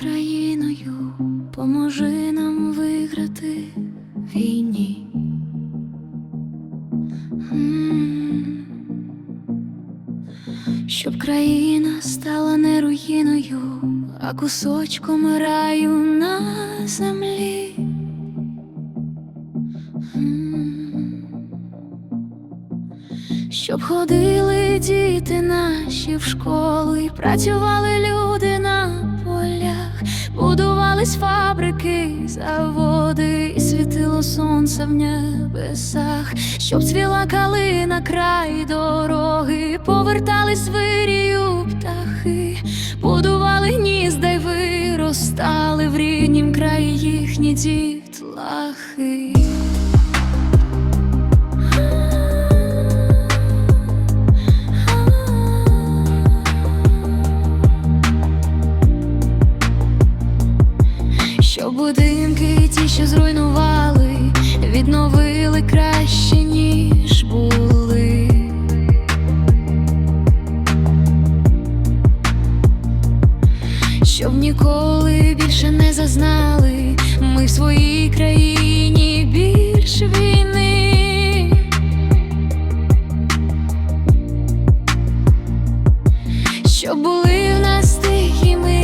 над країною, поможи нам виграти війні. Щоб країна стала не руїною, а кусочком раю на землі. Щоб ходили діти наші в школу і працювали люди на будувались фабрики, заводи, і світило сонце в небесах, щоб цвіла калина край дороги, повертались вирію птахи, будували гнізда й виростали в ріднім краї їхні дітлахи. Будинки ті, що зруйнували, відновили краще, ніж були. Щоб ніколи більше не зазнали ми в своїй країні більше війни. Щоб були в нас тихі мирні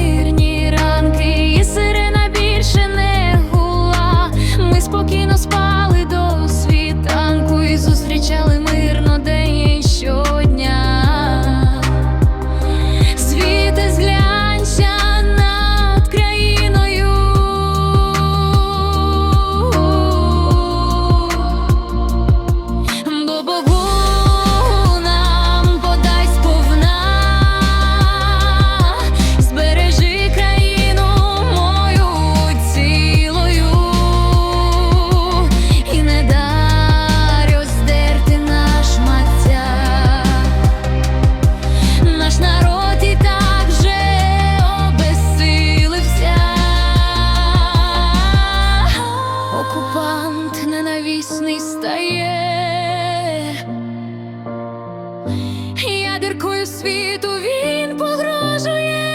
світу він погрожує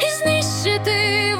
і знищити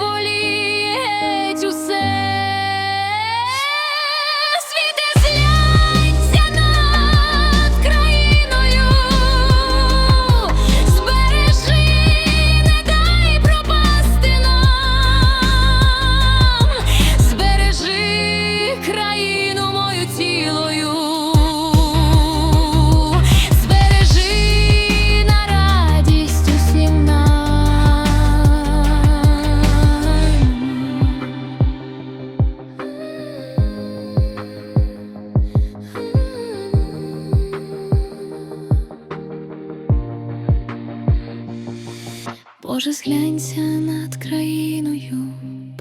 Боже, зглянься над країною,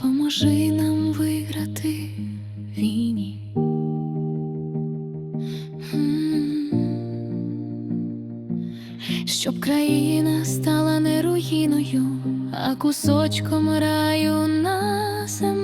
поможи нам виграти війні. Щоб країна стала не руїною, а кусочком раю на землі.